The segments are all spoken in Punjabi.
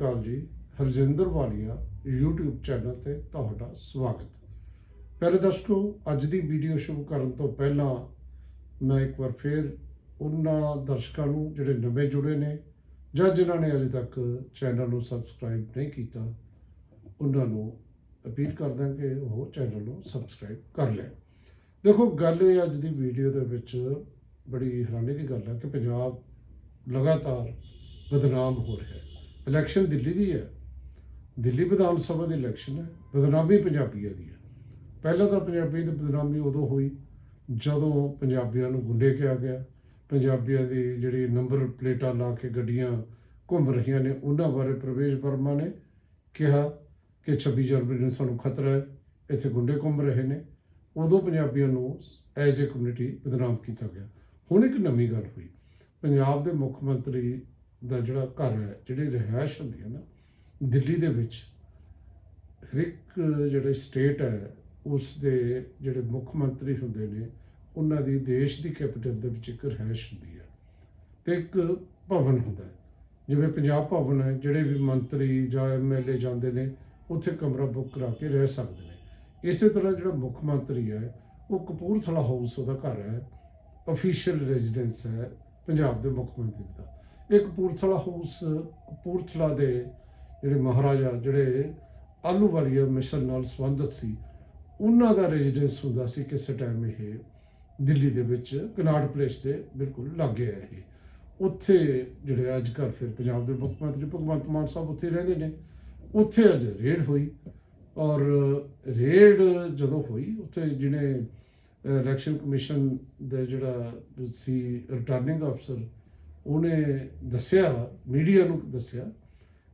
ਕਾਲ ਜੀ, ਹਰਜਿੰਦਰ ਵਾਲੀਆ, YouTube ਚੈਨਲ ਤੇ ਤੁਹਾਡਾ ਸਵਾਗਤ। ਪਹਿਲੇ ਦਰਸ਼ਕੋ, ਅੱਜ ਦੀ ਵੀਡੀਓ ਸ਼ੁਰੂ ਕਰਨ ਤੋਂ ਪਹਿਲਾਂ ਮੈਂ ਇੱਕ ਵਾਰ ਫੇਰ ਉਹਨਾਂ ਦਰਸ਼ਕਾਂ ਨੂੰ, ਜਿਹੜੇ ਨਵੇਂ ਜੁੜੇ ਨੇ ਜਾਂ ਜਿਨ੍ਹਾਂ ਨੇ ਅਜੇ ਤੱਕ ਚੈਨਲ ਨੂੰ ਸਬਸਕ੍ਰਾਈਬ ਨਹੀਂ ਕੀਤਾ, ਉਹਨਾਂ ਨੂੰ ਅਪੀਲ ਕਰਦਾ ਕਿ ਉਹ ਚੈਨਲ ਨੂੰ ਸਬਸਕ੍ਰਾਈਬ ਕਰ ਲੈਣ। ਦੇਖੋ, ਗੱਲ ਇਹ ਅੱਜ ਦੀ ਵੀਡੀਓ ਦੇ ਵਿੱਚ ਬੜੀ ਹੈਰਾਨੀ ਦੀ ਗੱਲ ਹੈ ਕਿ ਪੰਜਾਬ ਲਗਾਤਾਰ ਬਦਨਾਮ ਹੋ ਰਿਹਾ ਹੈ। ਇਲੈਕਸ਼ਨ ਦਿੱਲੀ ਦੀ ਹੈ। ਦਿੱਲੀ ਵਿਧਾਨ ਸਭਾ ਦੀ ਇਲੈਕਸ਼ਨ ਹੈ। ਬਦਨਾਮੀ ਪੰਜਾਬੀਆਂ ਦੀ ਹੈ। ਪਹਿਲਾਂ ਤਾਂ ਪੰਜਾਬੀ ਦੀ ਬਦਨਾਮੀ ਉਦੋਂ ਹੋਈ ਜਦੋਂ ਪੰਜਾਬੀਆਂ ਨੂੰ ਗੁੰਡੇ ਕਿਹਾ ਗਿਆ। ਪੰਜਾਬੀਆਂ ਦੀ ਜਿਹੜੀ ਨੰਬਰ ਪਲੇਟਾਂ ਲਾ ਕੇ ਗੱਡੀਆਂ ਘੁੰਮ ਰਹੀਆਂ ਨੇ, ਉਹਨਾਂ ਬਾਰੇ ਪ੍ਰਵੇਸ਼ ਵਰਮਾ ਨੇ ਕਿਹਾ ਕਿ 26 ਜਨਵਰੀ ਨੂੰ ਸਾਨੂੰ ਖਤਰਾ ਹੈ, ਇੱਥੇ ਗੁੰਡੇ ਘੁੰਮ ਰਹੇ ਨੇ। ਉਦੋਂ ਪੰਜਾਬੀਆਂ ਨੂੰ ਐਜ਼ ਏ ਕਮਿਊਨਿਟੀ ਬਦਨਾਮ ਕੀਤਾ ਗਿਆ। ਹੁਣ ਇੱਕ ਨਵੀਂ ਗੱਲ ਹੋਈ। ਪੰਜਾਬ ਦੇ ਮੁੱਖ ਮੰਤਰੀ ਦਾ ਜਿਹੜਾ ਘਰ ਹੈ, ਜਿਹੜੀ ਰਿਹਾਇਸ਼ ਹੁੰਦੀ ਹੈ ਨਾ, ਦਿੱਲੀ ਦੇ ਵਿੱਚ ਹਰ ਇੱਕ ਜਿਹੜੇ ਸਟੇਟ ਹੈ ਉਸ ਦੇ ਜਿਹੜੇ ਮੁੱਖ ਮੰਤਰੀ ਹੁੰਦੇ ਨੇ, ਉਹਨਾਂ ਦੀ ਦੇਸ਼ ਦੀ ਕੈਪੀਟਲ ਦੇ ਵਿੱਚ ਇੱਕ ਰਿਹਾਇਸ਼ ਹੁੰਦੀ ਹੈ ਤੇ ਇੱਕ ਭਵਨ ਹੁੰਦਾ ਹੈ। ਜਿਵੇਂ ਪੰਜਾਬ ਭਵਨ ਹੈ, ਜਿਹੜੇ ਵੀ ਮੰਤਰੀ ਜਾਂ ਐਮਐਲਏ ਜਾਂਦੇ ਨੇ, ਉੱਥੇ ਕਮਰਾ ਬੁੱਕ ਕਰਾ ਕੇ ਰਹਿ ਸਕਦੇ ਨੇ। ਇਸੇ ਤਰ੍ਹਾਂ ਜਿਹੜਾ ਮੁੱਖ ਮੰਤਰੀ ਹੈ, ਉਹ ਕਪੂਰਥਲਾ ਹਾਊਸ ਉਹਦਾ ਘਰ ਹੈ ਅਫੀਸ਼ੀਅਲ ਰੈਜ਼ੀਡੈਂਸ ਹੈ, ਪੰਜਾਬ ਦੇ ਮੁੱਖ ਮੰਤਰੀ ਦਾ। ਇਹ ਕਪੂਰਥਲਾ ਹਾਊਸ ਕਪੂਰਥਲਾ ਦੇ ਜਿਹੜੇ ਮਹਾਰਾਜਾ, ਜਿਹੜੇ ਆਲੂ ਵਾਲੀਆ ਮਿਸ਼ਨ ਨਾਲ ਸੰਬੰਧਿਤ ਸੀ, ਉਹਨਾਂ ਦਾ ਰੈਜ਼ੀਡੈਂਸ ਹੁੰਦਾ ਸੀ ਕਿਸੇ ਟਾਈਮ ਇਹ ਦਿੱਲੀ ਦੇ ਵਿੱਚ ਕਨਾਟ ਪਲੇਸ ਦੇ ਬਿਲਕੁਲ ਲਾਗੇ ਹੈ ਇਹ। ਉੱਥੇ ਜਿਹੜੇ ਅੱਜ ਕੱਲ੍ਹ ਫਿਰ ਪੰਜਾਬ ਦੇ ਮੁੱਖ ਮੰਤਰੀ ਭਗਵੰਤ ਮਾਨ ਸਾਹਿਬ ਉੱਥੇ ਰਹਿੰਦੇ ਨੇ। ਉੱਥੇ ਅੱਜ ਰੇਡ ਹੋਈ ਔਰ ਰੇਡ ਜਦੋਂ ਹੋਈ, ਉੱਥੇ ਜਿਹਨੇ ਇਲੈਕਸ਼ਨ ਕਮਿਸ਼ਨ ਦਾ ਜਿਹੜਾ ਸੀ ਰਿਟਰਨਿੰਗ ਅਫਸਰ ਉਹਨੇ ਦੱਸਿਆ ਮੀਡੀਆ ਨੂੰ ਦੱਸਿਆ,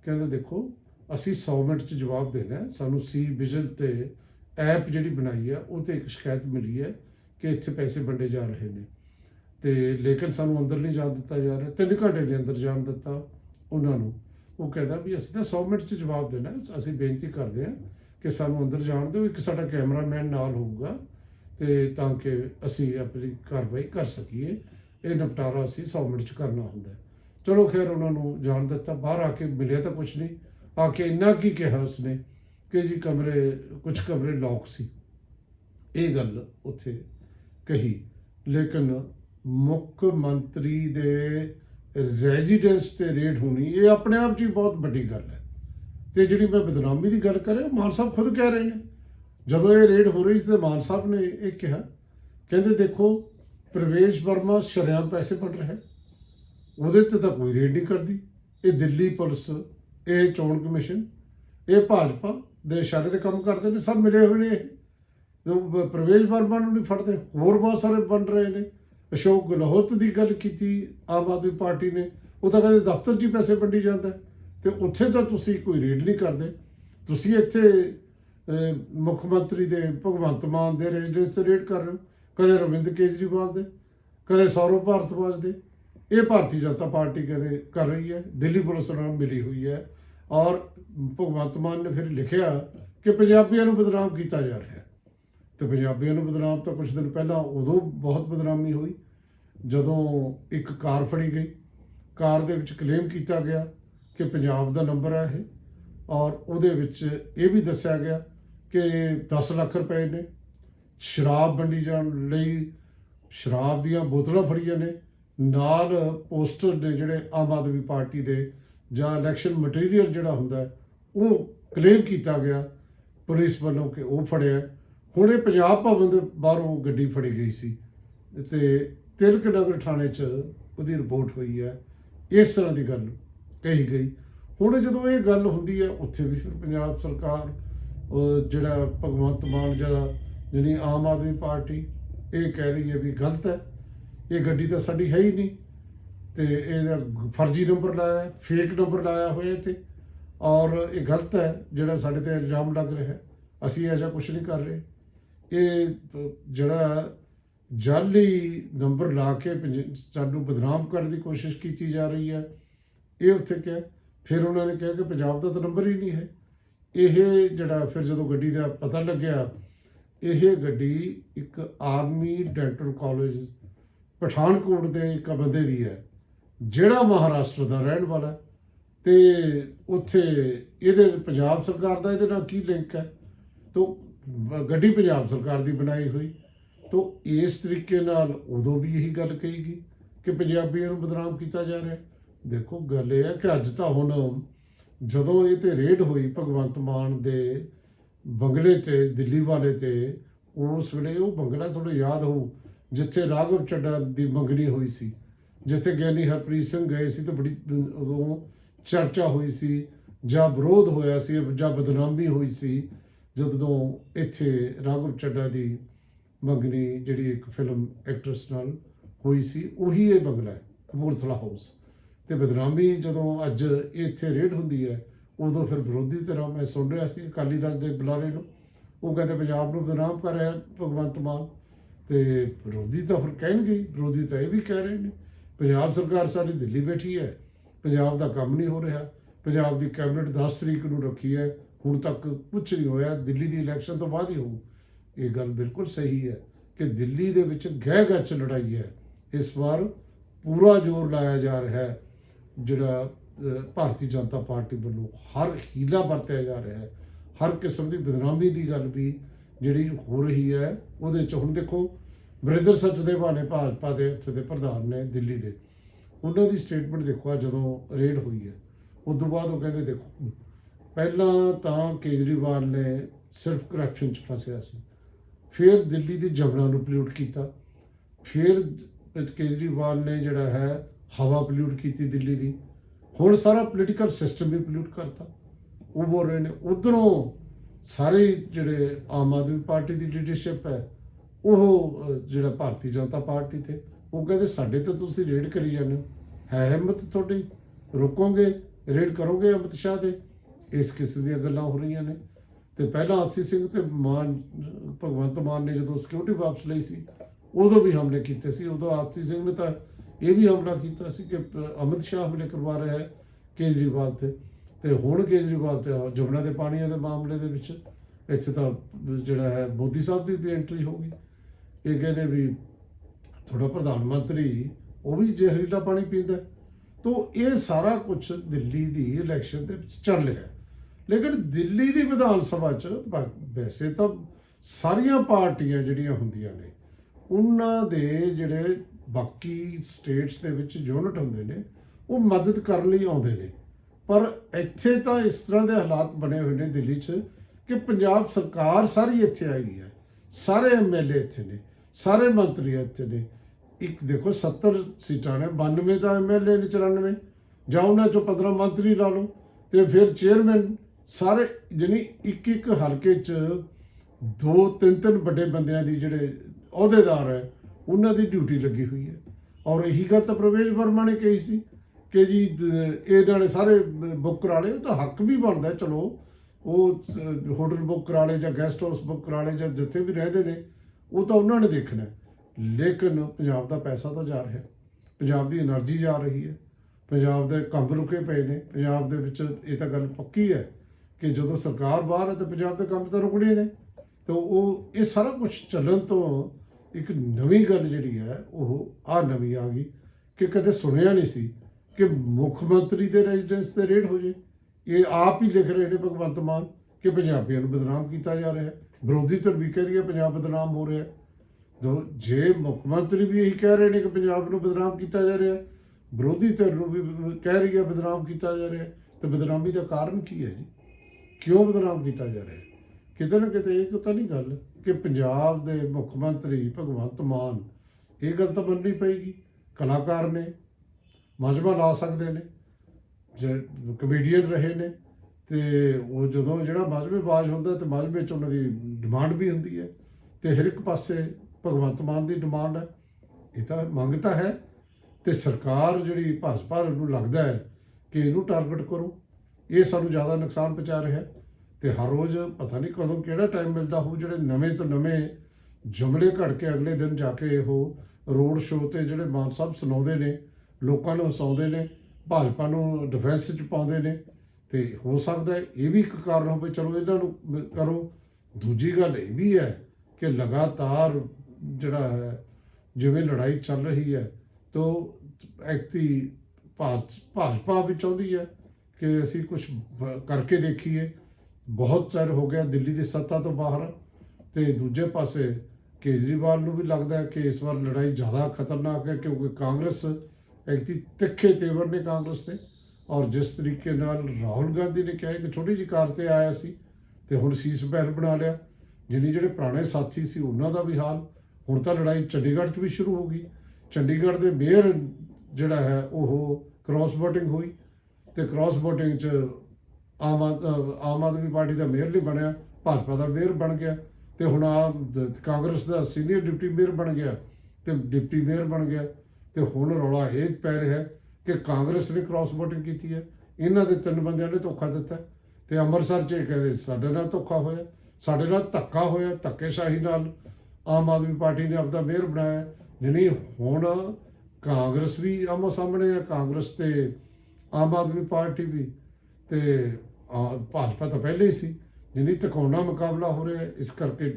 ਕਹਿੰਦਾ ਦੇਖੋ, ਅਸੀਂ 100 ਮਿੰਟ ਚ ਜਵਾਬ ਦੇਣਾ ਸਾਨੂੰ ਸੀ ਵਿਜਲ ਤੇ ਐਪ ਜਿਹੜੀ ਬਣਾਈ ਹੈ ਉਹ ਤੇ ਇੱਕ ਸ਼ਿਕਾਇਤ ਮਿਲੀ ਹੈ ਕਿ ਇੱਥੇ ਪੈਸੇ ਵੰਡੇ ਜਾ ਰਹੇ ਨੇ। ਤੇ ਲੇਕਿਨ ਸਾਨੂੰ ਅੰਦਰ ਨਹੀਂ ਜਾਣ ਦਿੱਤਾ ਜਾ ਰਿਹਾ। ਤਿੰਨ ਘੰਟੇ ਦੇ ਅੰਦਰ ਜਾਣ ਦਿੱਤਾ ਉਹਨਾਂ ਨੂੰ। ਉਹ ਕਹਿੰਦਾ ਵੀ ਅਸੀਂ ਤਾਂ 100 ਮਿੰਟ ਚ ਜਵਾਬ ਦੇਣਾ ਅਸੀਂ ਬੇਨਤੀ ਕਰਦੇ ਹਾਂ ਕਿ ਸਾਨੂੰ ਅੰਦਰ ਜਾਣ ਦਿਓ। ਇੱਕ ਸਾਡਾ ਕੈਮਰਾਮੈਨ ਨਾਲ ਹੋਊਗਾ ਤੇ ਤਾਂ ਕਿ ਅਸੀਂ ਆਪਣੀ ਕਾਰਵਾਈ ਕਰ ਸਕੀਏ। ਇਹ ਨਿਪਟਾਰਾ ਅਸੀਂ 100 ਮਿੰਟ ਚ ਕਰਨਾ ਹੁੰਦਾ ਚਲੋ ਖੈਰ ਉਹਨਾਂ ਨੂੰ ਜਾਣ ਦਿੱਤਾ, ਬਾਹਰ ਆ ਕੇ ਮਿਲਿਆ ਤਾਂ ਕੁਝ ਨਹੀਂ। ਆ ਕੇ ਇੰਨਾ ਕੀ ਕਿਹਾ ਉਸਨੇ ਕਿ ਜੀ ਕਮਰੇ ਕੁਝ ਕਮਰੇ ਲੌਕ ਸੀ। ਇਹ ਗੱਲ ਉੱਥੇ ਕਹੀ। ਲੇਕਿਨ ਮੁੱਖ ਮੰਤਰੀ ਦੇ ਰੈਜ਼ੀਡੈਂਸ ਤੇ ਰੇਡ ਹੋਣੀ, ਇਹ ਆਪਣੇ ਆਪ 'ਚ ਹੀ ਬਹੁਤ ਵੱਡੀ ਗੱਲ ਹੈ। ਤੇ ਜਿਹੜੀ ਮੈਂ ਬਦਨਾਮੀ ਦੀ ਗੱਲ ਕਰ ਰਿਹਾ, ਮਾਨ ਸਾਹਿਬ ਖੁਦ ਕਹਿ ਰਹੇ ਨੇ। ਜਦੋਂ ਇਹ ਰੇਡ ਹੋ ਰਹੀ ਸੀ ਤੇ ਮਾਨ ਸਾਹਿਬ ਨੇ ਇਹ ਕਿਹਾ, ਕਹਿੰਦੇ ਦੇਖੋ ਪ੍ਰਵੇਸ਼ ਵਰਮਾ ਸ਼ਰਿਆਮ ਪੈਸੇ ਪੜ ਰਿਹਾ ਉਹਦੇ ਤੇ ਤਾਂ ਕੋਈ ਰੇਡ ਨਹੀਂ ਕਰਦੀ। ਇਹ ਦਿੱਲੀ ਪੁਲਿਸ, ਇਹ ਚੋਣ ਕਮਿਸ਼ਨ, ਇਹ ਭਾਜਪਾ ਦੇ ਇਸ਼ਾਰੇ ਤੇ ਕੰਮ ਕਰਦੇ ਨੇ, ਸਭ ਮਿਲੇ ਹੋਏ ਨੇ ਇਹ। ਤੇ ਪ੍ਰਵੇਸ਼ ਵਰਮਾ ਨੂੰ ਨਹੀਂ ਫੜਦੇ। ਹੋਰ ਬਹੁਤ ਸਾਰੇ ਬਣ ਰਹੇ ਨੇ। ਅਸ਼ੋਕ ਗਹਿਲੋਤ ਦੀ ਗੱਲ ਕੀਤੀ ਆਮ ਆਦਮੀ ਪਾਰਟੀ ਨੇ। ਉਹ ਤਾਂ ਕਹਿੰਦੇ ਦਫ਼ਤਰ 'ਚ ਹੀ ਪੈਸੇ ਵੰਡੀ ਜਾਂਦਾ ਹੈ। ਤੇ ਉੱਥੇ ਤਾਂ ਤੁਸੀਂ ਕੋਈ ਰੇਡ ਨਹੀਂ ਕਰਦੇ। ਤੁਸੀਂ ਇੱਥੇ ਮੁੱਖ ਮੰਤਰੀ ਦੇ ਭਗਵੰਤ ਮਾਨ ਦੇ ਰੈਜ਼ੀਡੈਂਸ ਤੇ ਰੇਡ ਕਰ ਰਹੇ ਹੋ। ਕਦੇ ਰਵਿੰਦਰ ਕੇਜਰੀਵਾਲ ਦੇ, ਕਦੇ ਸੌਰਵ ਭਾਰਤਵਾਜ ਦੇ। ਇਹ ਭਾਰਤੀ ਜਨਤਾ ਪਾਰਟੀ ਕਦੇ ਕਰ ਰਹੀ ਹੈ। ਦਿੱਲੀ ਪੁਲਿਸ ਨਾਲ ਮਿਲੀ ਹੋਈ ਹੈ। ਔਰ ਭਗਵੰਤ ਮਾਨ ਨੇ ਫਿਰ ਲਿਖਿਆ ਕਿ ਪੰਜਾਬੀਆਂ ਨੂੰ ਬਦਨਾਮ ਕੀਤਾ ਜਾ ਰਿਹਾ ਹੈ। ਤੇ ਪੰਜਾਬੀਆਂ ਨੂੰ ਬਦਨਾਮ ਤਾਂ ਕੁਝ ਦਿਨ ਪਹਿਲਾਂ ਉਦੋਂ ਬਹੁਤ ਬਦਨਾਮੀ ਹੋਈ, ਜਦੋਂ ਇੱਕ ਕਾਰ ਫੜੀ ਗਈ। ਕਾਰ ਦੇ ਵਿੱਚ ਕਲੇਮ ਕੀਤਾ ਗਿਆ ਕਿ ਪੰਜਾਬ ਦਾ ਨੰਬਰ ਹੈ ਇਹ। ਔਰ ਉਹਦੇ ਵਿੱਚ ਇਹ ਵੀ ਦੱਸਿਆ ਗਿਆ ਕਿ 10 ਲੱਖ ਰੁਪਏ ਨੇ ਸ਼ਰਾਬ ਵੰਡੀ ਜਾਣ ਲਈ ਸ਼ਰਾਬ ਦੀਆਂ ਬੋਤਲਾਂ ਫੜੀਆਂ ਨੇ। ਨਾਲ ਪੋਸਟਰ ਨੇ ਜਿਹੜੇ ਆਮ ਆਦਮੀ ਪਾਰਟੀ ਦੇ ਜਾਂ ਇਲੈਕਸ਼ਨ ਮਟੀਰੀਅਲ ਜਿਹੜਾ ਹੁੰਦਾ ਉਹ ਕਲੇਮ ਕੀਤਾ ਗਿਆ। ਪੁਲਿਸ ਵੱਲੋਂ ਕਿ ਉਹ ਫੜਿਆ। ਹੁਣ ਇਹ ਪੰਜਾਬ ਭਵਨ ਦੇ ਬਾਹਰੋਂ ਗੱਡੀ ਫੜੀ ਗਈ ਸੀ ਤੇ ਤਿਲਕ ਨਗਰ ਥਾਣੇ 'ਚ ਉਹਦੀ ਰਿਪੋਰਟ ਹੋਈ ਹੈ। ਇਸ ਤਰ੍ਹਾਂ ਦੀ ਗੱਲ ਕਹੀ ਗਈ। ਹੁਣ ਜਦੋਂ ਇਹ ਗੱਲ ਹੁੰਦੀ ਹੈ, ਉੱਥੇ ਵੀ ਫਿਰ ਪੰਜਾਬ ਸਰਕਾਰ ਜਿਹੜਾ ਭਗਵੰਤ ਮਾਨ ਜਿਹੜਾ ਜਿਹੜੀ ਆਮ ਆਦਮੀ ਪਾਰਟੀ ਇਹ ਕਹਿ ਰਹੀ ਹੈ ਵੀ ਗਲਤ ਹੈ। ਇਹ ਗੱਡੀ ਤਾਂ ਸਾਡੀ ਹੈ ਹੀ ਨਹੀਂ। ਤੇ ਇਹਦਾ ਫਰਜ਼ੀ ਨੰਬਰ ਲਾਇਆ ਫੇਕ ਨੰਬਰ ਲਾਇਆ ਹੋਇਆ ਤੇ ਔਰ ਇਹ ਗਲਤ ਹੈ, ਜਿਹੜਾ ਸਾਡੇ ਤੇ ਇਲਜ਼ਾਮ ਲੱਗ ਰਿਹਾ ਹੈ। ਅਸੀਂ ਐਸਾ ਕੁਝ ਨਹੀਂ ਕਰ ਰਹੇ। ਇਹ ਜਿਹੜਾ ਜਾਲੀ ਨੰਬਰ ਲਾ ਕੇ ਪੰਜ- ਸਾਨੂੰ ਬਦਨਾਮ ਕਰਨ ਦੀ ਕੋਸ਼ਿਸ਼ ਕੀਤੀ ਜਾ ਰਹੀ ਹੈ। ਇਹ ਉੱਥੇ ਕਿਹਾ, ਫਿਰ ਉਹਨਾਂ ਨੇ ਕਿਹਾ ਕਿ ਪੰਜਾਬ ਦਾ ਤਾਂ ਨੰਬਰ ਹੀ ਨਹੀਂ ਹੈ। ਇਹ ਜਿਹੜਾ ਫਿਰ ਜਦੋਂ ਗੱਡੀ ਦਾ ਪਤਾ ਲੱਗਿਆ ਇਹ ਗੱਡੀ ਇੱਕ ਆਰਮੀ ਡੈਂਟਲ ਕਾਲਜ ਪਠਾਨਕੋਟ ਦੇ ਇੱਕ ਬੰਦੇ ਦੀ ਹੈ, ਜਿਹੜਾ ਮਹਾਰਾਸ਼ਟਰ ਦਾ ਰਹਿਣ ਵਾਲਾ ਹੈ। ਤੇ ਉੱਥੇ ਇਹਦੇ ਪੰਜਾਬ ਸਰਕਾਰ ਦਾ ਇਹਦੇ ਨਾਲ ਕੀ ਲਿੰਕ ਹੈ? ਤੋ ਗੱਡੀ ਪੰਜਾਬ ਸਰਕਾਰ ਦੀ ਬਣਾਈ ਹੋਈ। ਤੋ ਇਸ ਤਰੀਕੇ ਨਾਲ ਉਦੋਂ ਵੀ ਇਹੀ ਗੱਲ ਕਹੀ ਗਈ ਕਿ ਪੰਜਾਬੀਆਂ ਨੂੰ ਬਦਨਾਮ ਕੀਤਾ ਜਾ ਰਿਹਾ ਦੇਖੋ, ਗੱਲ ਇਹ ਹੈ ਕਿ ਅੱਜ ਤਾਂ ਹੁਣ ਜਦੋਂ ਇਹ ਤੇ ਰੇਡ ਹੋਈ ਭਗਵੰਤ ਮਾਨ ਦੇ ਬੰਗਲੇ ਤੇ, ਦਿੱਲੀ ਵਾਲੇ ਤੇ, ਉਸ ਵੇਲੇ ਉਹ ਬੰਗਲਾ ਤੁਹਾਨੂੰ ਯਾਦ ਹੋਊ ਜਿੱਥੇ ਰਾਘਵ ਚੱਡਾ ਦੀ ਮੰਗਣੀ ਹੋਈ ਸੀ, ਜਿੱਥੇ ਗਿਆਨੀ ਹਰਪ੍ਰੀਤ ਸਿੰਘ ਗਏ ਸੀ ਤਾਂ ਬੜੀ, ਉਦੋਂ ਚਰਚਾ ਹੋਈ ਸੀ, ਜਾਂ ਵਿਰੋਧ ਹੋਇਆ ਸੀ, ਜਾਂ ਬਦਨਾਮੀ ਹੋਈ ਸੀ, ਜਦੋਂ ਇੱਥੇ ਰਾਘਵ ਚੱਡਾ ਦੀ ਮੰਗਣੀ ਜਿਹੜੀ ਇੱਕ ਫਿਲਮ ਐਕਟਰਸ ਨਾਲ ਹੋਈ ਸੀ, ਉਹੀ ਇਹ ਬੰਗਲਾ ਹੈ, ਕਪੂਰਥਲਾ ਹਾਊਸ ਤੇ ਬਦਨਾਮੀ ਜਦੋਂ ਅੱਜ ਇੱਥੇ ਰੇਡ ਹੁੰਦੀ ਹੈ ਉਦੋਂ ਫਿਰ ਵਿਰੋਧੀ ਧਿਰਾਂ ਮੈਂ ਸੁਣ ਰਿਹਾ ਸੀ, ਅਕਾਲੀ ਦਲ ਦੇ ਬੁਲਾਰੇ ਨੂੰ। ਉਹ ਕਹਿੰਦੇ ਪੰਜਾਬ ਨੂੰ ਬਦਨਾਮ ਕਰ ਰਿਹਾ ਭਗਵੰਤ ਮਾਨ। ਤੇ ਵਿਰੋਧੀ ਤਾਂ ਫਿਰ ਕਹਿਣਗੇ ਵਿਰੋਧੀ ਤਾਂ ਇਹ ਵੀ ਕਹਿ ਰਹੇ ਨੇ। ਪੰਜਾਬ ਸਰਕਾਰ ਸਾਰੀ ਦਿੱਲੀ ਬੈਠੀ ਹੈ, ਪੰਜਾਬ ਦਾ ਕੰਮ ਨਹੀਂ ਹੋ ਰਿਹਾ। ਪੰਜਾਬ ਦੀ ਕੈਬਨਿਟ 10 ਤਰੀਕ ਨੂੰ ਰੱਖੀ ਹੈ, ਹੁਣ ਤੱਕ ਕੁਝ ਨਹੀਂ ਹੋਇਆ, ਦਿੱਲੀ ਦੀ ਇਲੈਕਸ਼ਨ ਤੋਂ ਬਾਅਦ ਹੀ ਹੋਊ। ਇਹ ਗੱਲ ਬਿਲਕੁਲ ਸਹੀ ਹੈ ਕਿ ਦਿੱਲੀ ਦੇ ਵਿੱਚ ਗਹਿ ਗੱਚ ਲੜਾਈ ਹੈ। ਇਸ ਵਾਰ ਪੂਰਾ ਜ਼ੋਰ ਲਾਇਆ ਜਾ ਰਿਹਾ ਹੈ, ਜਿਹੜਾ ਭਾਰਤੀ ਜਨਤਾ ਪਾਰਟੀ ਵੱਲੋਂ ਹਰ ਹੀਲਾ ਵਰਤਿਆ ਜਾ ਰਿਹਾ ਹੈ, ਹਰ ਕਿਸਮ ਦੀ ਬਦਨਾਮੀ ਦੀ ਗੱਲ ਵੀ ਜਿਹੜੀ ਹੋ ਰਹੀ ਹੈ, ਉਹਦੇ ਚ ਹੁਣ ਦੇਖੋ ਵਰਿੰਦਰ ਸਚਦੇਵਾ ਨੇ ਭਾਜਪਾ ਦੇ ਉੱਥੇ ਦੇ ਪ੍ਰਧਾਨ ਨੇ ਦਿੱਲੀ ਦੇ। ਉਹਨਾਂ ਦੀ ਸਟੇਟਮੈਂਟ ਦੇਖੋ ਆ ਜਦੋਂ ਰੇਡ ਹੋਈ ਹੈ ਉਸ ਤੋਂ ਬਾਅਦ ਉਹ ਕਹਿੰਦੇ ਦੇਖੋ, ਪਹਿਲਾਂ ਤਾਂ ਕੇਜਰੀਵਾਲ ਨੇ ਸਿਰਫ ਕਰਪਸ਼ਨ ਚ ਫਸਿਆ ਸੀ, ਫਿਰ ਦਿੱਲੀ ਦੀ ਜਮਨਾ ਨੂੰ ਪੋਲਿਊਟ ਕੀਤਾ, ਫਿਰ ਕੇਜਰੀਵਾਲ ਨੇ ਜਿਹੜਾ ਹੈ ਹਵਾ ਪੋਲਿਊਟ ਕੀਤੀ ਦਿੱਲੀ ਦੀ। ਹੁਣ ਸਾਰਾ ਪੋਲੀਟੀਕਲ ਸਿਸਟਮ ਵੀ ਪੋਲਿਊਟ ਕਰਤਾ। ਉਹ ਬੋਲ ਰਹੇ ਨੇ, ਉਧਰੋਂ ਸਾਰੇ ਜਿਹੜੇ ਆਮ ਆਦਮੀ ਪਾਰਟੀ ਦੀ ਲੀਡਰਸ਼ਿਪ ਹੈ, ਉਹ ਜਿਹੜਾ ਭਾਰਤੀ ਜਨਤਾ ਪਾਰਟੀ ਤੇ, ਉਹ ਕਹਿੰਦੇ ਸਾਡੇ ਤੇ ਤੁਸੀਂ ਰੇਡ ਕਰੀ ਜਾਂਦੇ ਹੋ। ਹੈ ਹਿੰਮਤ ਤੁਹਾਡੀ? ਰੁਕੋਗੇ? ਰੇਡ ਕਰੋਗੇ ਅਮਿਤ ਸ਼ਾਹ ਦੇ? ਇਸ ਕਿਸਮ ਦੀਆਂ ਗੱਲਾਂ ਹੋ ਰਹੀਆਂ ਨੇ। ਤੇ ਪਹਿਲਾਂ ਆਸੀ ਸਿੰਘ ਤੇ ਮਾਨ, ਭਗਵੰਤ ਮਾਨ ਨੇ ਜਦੋਂ ਸਿਕਿਉਰਿਟੀ ਵਾਪਸ ਲਈ ਸੀ, ਉਦੋਂ ਵੀ ਹਮਲੇ ਕੀਤੇ ਸੀ। ਉਦੋਂ ਆਸੀ ਸਿੰਘ ਨੇ ਤਾਂ ਇਹ ਵੀ ਹਮਲਾ ਕੀਤਾ ਸੀ ਕਿ ਅਮਿਤ ਸ਼ਾਹ ਹਮਲੇ ਕਰਵਾ ਰਿਹਾ ਹੈ ਕੇਜਰੀਵਾਲ ਤੇ। ਤੇ ਹੁਣ ਕੇਜਰੀਵਾਲ ਤੇ ਜਮਨਾ ਦੇ ਪਾਣੀਆਂ ਦੇ ਮਾਮਲੇ ਦੇ ਵਿੱਚ ਇੱਥੇ ਤਾਂ ਜਿਹੜਾ ਹੈ ਮੋਦੀ ਸਾਹਿਬ ਦੀ ਵੀ ਐਂਟਰੀ ਹੋ ਗਈ। ਇਹ ਕਹਿੰਦੇ ਵੀ ਤੁਹਾਡਾ ਪ੍ਰਧਾਨ ਮੰਤਰੀ, ਉਹ ਵੀ ਜ਼ਹਿਰੀਲਾ ਪਾਣੀ ਪੀਂਦਾ ਹੈ। ਤੋ ਇਹ ਸਾਰਾ ਕੁਝ ਦਿੱਲੀ ਦੀ ਇਲੈਕਸ਼ਨ ਦੇ ਵਿੱਚ ਚੱਲ ਰਿਹਾ ਲੇਕਿਨ ਦਿੱਲੀ ਦੀ ਵਿਧਾਨ ਸਭਾ ਚ ਵੈਸੇ ਤਾਂ ਸਾਰੀਆਂ ਪਾਰਟੀਆਂ ਜਿਹੜੀਆਂ ਹੁੰਦੀਆਂ ਨੇ, ਉਹਨਾਂ ਦੇ ਜਿਹੜੇ ਬਾਕੀ ਸਟੇਟਸ ਦੇ ਵਿੱਚ ਯੂਨਿਟ ਹੁੰਦੇ ਨੇ, ਉਹ ਮਦਦ ਕਰਨ ਲਈ ਆਉਂਦੇ ਨੇ। ਪਰ ਇੱਥੇ ਤਾਂ ਇਸ ਤਰ੍ਹਾਂ ਦੇ ਹਾਲਾਤ ਬਣੇ ਹੋਏ ਨੇ ਦਿੱਲੀ 'ਚ ਕਿ ਪੰਜਾਬ ਸਰਕਾਰ ਸਾਰੀ ਇੱਥੇ ਆਈ ਹੈ। ਸਾਰੇ ਐਮਐਲਏ ਇੱਥੇ ਨੇ, ਸਾਰੇ ਮੰਤਰੀ ਇੱਥੇ ਨੇ। ਇੱਕ ਦੇਖੋ 70 ਸੀਟਾਂ ਨੇ 92 ਤਾਂ ਐਮਐਲਏ ਨੇ 94 ਜਾਂ ਉਹਨਾਂ ਚੋਂ 15 ਮੰਤਰੀ ਲਾ ਲਓ, ਤੇ ਫਿਰ ਚੇਅਰਮੈਨ। ਸਾਰੇ ਜਾਣੀ ਇੱਕ ਇੱਕ ਹਲਕੇ 'ਚ ਦੋ ਤਿੰਨ ਤਿੰਨ ਵੱਡੇ ਬੰਦਿਆਂ ਦੀ ਜਿਹੜੇ ਅਹੁਦੇਦਾਰ ਹੈ ਉਹਨਾਂ ਦੀ ਡਿਊਟੀ ਲੱਗੀ ਹੋਈ ਹੈ। ਔਰ ਇਹੀ ਗੱਲ ਤਾਂ ਪ੍ਰਵੇਸ਼ ਵਰਮਾ ਨੇ ਕਹੀ ਸੀ ਕਿ ਜੀ, ਇਹ ਨਾਲੇ ਸਾਰੇ ਬੁੱਕ ਕਰਾ ਲਏ ਤਾਂ ਹੱਕ ਵੀ ਬਣਦਾ ਚਲੋ, ਉਹ ਹੋਟਲ ਬੁੱਕ ਕਰਾ ਲਏ ਜਾਂ ਗੈਸਟ ਹਾਊਸ ਬੁੱਕ ਕਰਾ ਲਏ ਜਾਂ ਜਿੱਥੇ ਵੀ ਰਹਦੇ ਨੇ, ਉਹ ਤਾਂ ਉਹਨਾਂ ਨੇ ਦੇਖਣਾ ਲੇਕਿਨ ਪੰਜਾਬ ਦਾ ਪੈਸਾ ਤਾਂ ਜਾ ਰਿਹਾ ਪੰਜਾਬ ਦੀ એનર્ਜੀ ਜਾ ਰਹੀ ਹੈ। ਪੰਜਾਬ ਦੇ ਕੰਮ ਰੁਕੇ ਪਏ ਨੇ। ਪੰਜਾਬ ਦੇ ਵਿੱਚ ਇਹ ਤਾਂ ਗੱਲ ਪੱਕੀ ਹੈ ਕਿ ਜਦੋਂ ਸਰਕਾਰ ਬਾਹਰ ਹੈ ਤਾਂ ਪੰਜਾਬ ਦੇ ਕੰਮ ਤਾਂ ਰੁਕਣੇ ਨੇ। ਤਾਂ ਉਹ, ਇਹ ਸਾਰਾ ਕੁਝ ਚੱਲਣ ਤੋਂ ਇੱਕ ਨਵੀਂ ਗੱਲ ਜਿਹੜੀ ਹੈ, ਉਹ ਆ ਨਵੀਂ ਆ ਗਈ ਕਿ ਕਦੇ ਸੁਣਿਆ ਨਹੀਂ ਸੀ ਕਿ ਮੁੱਖ ਮੰਤਰੀ ਦੇ ਰੈਜ਼ੀਡੈਂਸ ਤੇ ਰੇਡ ਹੋ ਜੇ। ਇਹ ਆਪ ਹੀ ਲਿਖ ਰਹੇ ਨੇ ਭਗਵੰਤ ਮਾਨ ਕਿ ਪੰਜਾਬੀਆਂ ਨੂੰ ਬਦਨਾਮ ਕੀਤਾ ਜਾ ਰਿਹਾ ਹੈ। ਵਿਰੋਧੀ ਧਿਰ ਵੀ ਕਹਿ ਰਹੀ ਹੈ, ਪੰਜਾਬ ਬਦਨਾਮ ਹੋ ਰਿਹਾ ਦੋ, ਜੇ ਮੁੱਖ ਮੰਤਰੀ ਵੀ ਇਹੀ ਕਹਿ ਰਹੇ ਨੇ ਕਿ ਪੰਜਾਬ ਨੂੰ ਬਦਨਾਮ ਕੀਤਾ ਜਾ ਰਿਹਾ ਹੈ, ਵਿਰੋਧੀ ਧਿਰ ਨੂੰ ਵੀ ਕਹਿ ਰਹੀ ਹੈ ਬਦਨਾਮ ਕੀਤਾ ਜਾ ਰਿਹਾ ਹੈ, ਤੇ ਬਦਨਾਮੀ ਦਾ ਕਾਰਨ ਕੀ ਹੈ ਜੀ? ਕਿਉਂ ਬਦਨਾਮ ਕੀਤਾ ਜਾ ਰਿਹਾ ਹੈ? ਕਿਤੇ ਨਾ ਕਿਤੇ ਇਹ ਤਾਂ ਨਹੀਂ ਗੱਲ ਕਿ ਪੰਜਾਬ ਦੇ ਮੁੱਖ ਮੰਤਰੀ ਭਗਵੰਤ ਮਾਨ, ਇਹ ਗੱਲ ਤਾਂ ਮੰਨਣੀ ਪਏਗੀ। ਕਲਾਕਾਰ ਨੇ, ਮਜਮਾ ਲਾ ਸਕਦੇ ਨੇ, ਜੇ ਕਮੇਡੀਅਨ ਰਹੇ ਨੇ, ਤੇ ਉਹ ਜਦੋਂ ਜਿਹੜਾ ਮਜਮੇ ਬਾਜ਼ ਹੁੰਦਾ ਤੇ ਮਜਮੇ ਚ ਉਹਨਾਂ ਦੀ ਡਿਮਾਂਡ ਵੀ ਹੁੰਦੀ ਹੈ, ਤੇ ਹਰ ਇੱਕ ਪਾਸੇ ਭਗਵੰਤ ਮਾਨ ਦੀ ਡਿਮਾਂਡ ਹੈ। ਇਹ ਤਾਂ ਮੰਗ ਤਾਂ ਹੈ, ਤੇ ਸਰਕਾਰ ਜਿਹੜੀ ਭਾਜਪਾ ਨੂੰ ਲੱਗਦਾ ਹੈ ਕਿ ਇਹਨੂੰ ਟਾਰਗੇਟ ਕਰੋ। ਇਹ ਸਾਨੂੰ ਜ਼ਿਆਦਾ ਨੁਕਸਾਨ ਪਹੁੰਚਾ ਰਿਹਾ ਹੈ। ਤੇ ਹਰ ਰੋਜ਼ ਪਤਾ ਨਹੀਂ ਕਦੋਂ ਕਿਹੜਾ ਟਾਈਮ ਮਿਲਦਾ ਹੋਊ, ਜਿਹੜੇ ਨਵੇਂ ਤੋਂ ਨਵੇਂ ਜੁਮਲੇ ਘੜ ਕੇ ਅਗਲੇ ਦਿਨ ਜਾ ਕੇ ਉਹ ਰੋਡ ਸ਼ੋਅ ਤੇ ਜਿਹੜੇ ਮਾਨ ਸਾਹਿਬ ਸੁਣਾਉਂਦੇ ਨੇ, ਲੋਕਾਂ ਨੂੰ ਹਸਾਉਂਦੇ ਨੇ, ਭਾਜਪਾ ਨੂੰ ਡਿਫੈਂਸ 'ਚ ਪਾਉਂਦੇ ਨੇ, ਤੇ ਹੋ ਸਕਦਾ ਇਹ ਵੀ ਇੱਕ ਕਾਰਨ ਹੋਵੇ, ਚਲੋ ਇਹਨਾਂ ਨੂੰ ਕਰੋ। ਦੂਜੀ ਗੱਲ ਇਹ ਵੀ ਹੈ ਕਿ ਲਗਾਤਾਰ ਜਿਹੜਾ ਹੈ, ਜਿਵੇਂ ਲੜਾਈ ਚੱਲ ਰਹੀ ਹੈ, ਤੋ ਐਕਤੀ ਭਾਜ- ਭਾਜਪਾ ਵੀ ਚਾਹੁੰਦੀ ਹੈ ਕਿ ਅਸੀਂ ਕੁਝ ਕਰਕੇ ਦੇਖੀਏ। ਬਹੁਤ ਚਿਰ ਹੋ ਗਿਆ ਦਿੱਲੀ ਦੀ ਸੱਤਾ ਤੋਂ ਬਾਹਰ। ਤੇ ਦੂਜੇ ਪਾਸੇ ਕੇਜਰੀਵਾਲ ਨੂੰ ਵੀ ਲੱਗਦਾ ਕਿ ਇਸ ਵਾਰ ਲੜਾਈ ਜ਼ਿਆਦਾ ਖਤਰਨਾਕ ਹੈ, ਕਿਉਂਕਿ ਕਾਂਗਰਸ ਇੱਕ ਦੀ ਤਿੱਖੇ ਤੇਵਰ ਨੇ ਕਾਂਗਰਸ ਤੇ। ਔਰ ਜਿਸ ਤਰੀਕੇ ਨਾਲ ਰਾਹੁਲ ਗਾਂਧੀ ਨੇ ਕਿਹਾ ਕਿ ਛੋਟੀ ਜਿਹੀ ਕਾਰ ਤੇ ਆਇਆ ਸੀ ਤੇ ਹੁਣ ਸੀਸ ਬਹਿਲ ਬਣਾ ਲਿਆ। ਜਿਨੀ ਜਿਹੜੇ ਪੁਰਾਣੇ ਸਾਥੀ ਸੀ, ਉਹਨਾਂ ਦਾ ਵੀ ਹਾਲ। ਹੁਣ ਤਾਂ ਲੜਾਈ ਚੰਡੀਗੜ੍ਹ 'ਚ ਵੀ ਸ਼ੁਰੂ ਹੋ ਗਈ। ਚੰਡੀਗੜ੍ਹ ਦੇ ਮੇਅਰ ਜਿਹੜਾ ਹੈ, ਉਹ ਕ੍ਰਾਸ ਵੋਟਿੰਗ ਹੋਈ। ਤੇ ਕ੍ਰਾਸ ਵੋਟਿੰਗ 'ਚ ਆਮ ਆਦ- ਆਮ ਆਦਮੀ ਪਾਰਟੀ ਦਾ ਮੇਅਰ ਨਹੀਂ ਬਣਿਆ, ਭਾਜਪਾ ਦਾ ਮੇਅਰ ਬਣ ਗਿਆ ਤੇ ਹੁਣ ਆ ਕਾਂਗਰਸ ਦਾ ਸੀਨੀਅਰ ਡਿਪਟੀ ਮੇਅਰ ਬਣ ਗਿਆ ਤੇ ਡਿਪਟੀ ਮੇਅਰ ਬਣ ਗਿਆ ਤੇ ਹੁਣ ਰੌਲਾ ਇਹ ਪੈ ਰਿਹਾ ਕਿ ਕਾਂਗਰਸ ਨੇ ਕ੍ਰਾਸ ਵੋਟਿੰਗ ਕੀਤੀ ਹੈ। ਇਹਨਾਂ ਦੇ ਤਿੰਨ ਬੰਦਿਆਂ ਨੇ ਧੋਖਾ ਦਿੱਤਾ ਤੇ ਅੰਮ੍ਰਿਤਸਰ 'ਚ ਇਹ ਕਹਿੰਦੇ, ਸਾਡੇ ਨਾਲ ਧੋਖਾ ਹੋਇਆ, ਸਾਡੇ ਨਾਲ ਧੱਕਾ ਹੋਇਆ, ਧੱਕੇਸ਼ਾਹੀ ਨਾਲ ਆਮ ਆਦਮੀ ਪਾਰਟੀ ਨੇ ਆਪਦਾ ਮੇਅਰ ਬਣਾਇਆ। ਨਹੀਂ ਹੁਣ ਕਾਂਗਰਸ ਵੀ ਆਮੋ ਸਾਹਮਣੇ ਹੈ ਕਾਂਗਰਸ ਤੇ ਆਮ ਆਦਮੀ ਪਾਰਟੀ ਵੀ। ਤੇ ਭਾਜਪਾ ਤਾਂ ਪਹਿਲੇ ਹੀ ਸੀ। ਜਿਹਨੀ ਤਕੌਣਾ ਮੁਕਾਬਲਾ ਹੋ ਰਿਹਾ, ਇਸ ਕਰਕੇ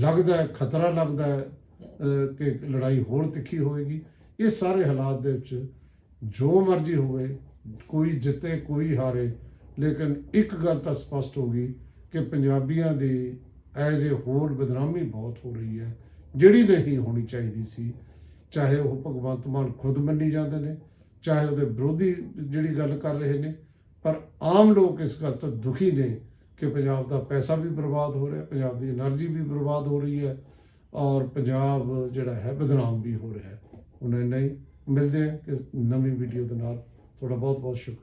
ਲੱਗਦਾ ਹੈ, ਖਤਰਾ ਲੱਗਦਾ ਹੈ ਕਿ ਲੜਾਈ ਹੋਰ ਤਿੱਖੀ ਹੋਏਗੀ ਇਹ ਸਾਰੇ ਹਾਲਾਤ ਦੇ ਵਿੱਚ ਜੋ ਮਰਜ਼ੀ ਹੋਵੇ, ਕੋਈ ਜਿੱਤੇ, ਕੋਈ ਹਾਰੇ, ਲੇਕਿਨ ਇੱਕ ਗੱਲ ਤਾਂ ਸਪਸ਼ਟ ਹੋ ਗਈ ਕਿ ਪੰਜਾਬੀਆਂ ਦੀ ਐਜ਼ ਏ ਹੋਲ ਬਦਨਾਮੀ ਬਹੁਤ ਹੋ ਰਹੀ ਹੈ। ਜਿਹੜੀ ਨਹੀਂ ਹੋਣੀ ਚਾਹੀਦੀ ਸੀ, ਚਾਹੇ ਉਹ ਭਗਵੰਤ ਮਾਨ ਖੁਦ ਮੰਨੀ ਜਾਂਦੇ ਨੇ, ਚਾਹੇ ਉਹਦੇ ਵਿਰੋਧੀ ਜਿਹੜੀ ਗੱਲ ਕਰ ਰਹੇ ਨੇ ਪਰ ਆਮ ਲੋਕ ਇਸ ਗੱਲ ਤੋਂ ਦੁਖੀ ਨੇ ਕਿ ਪੰਜਾਬ ਦਾ ਪੈਸਾ ਵੀ ਬਰਬਾਦ ਹੋ ਰਿਹਾ, ਪੰਜਾਬ ਦੀ એનર્ਜੀ ਵੀ ਬਰਬਾਦ ਹੋ ਰਹੀ ਹੈ ਔਰ ਪੰਜਾਬ ਜਿਹੜਾ ਹੈ ਬਦਨਾਮ ਵੀ ਹੋ ਰਿਹਾ ਹੈ। ਉਹਨਾਂ ਨਹੀਂ ਮਿਲਦੇ ਹਾਂ ਕਿ ਨਵੀਂ ਵੀਡੀਓ ਦੇ ਨਾਲ। ਤੁਹਾਡਾ ਬਹੁਤ ਬਹੁਤ ਸ਼ੁਕਰੀਆ।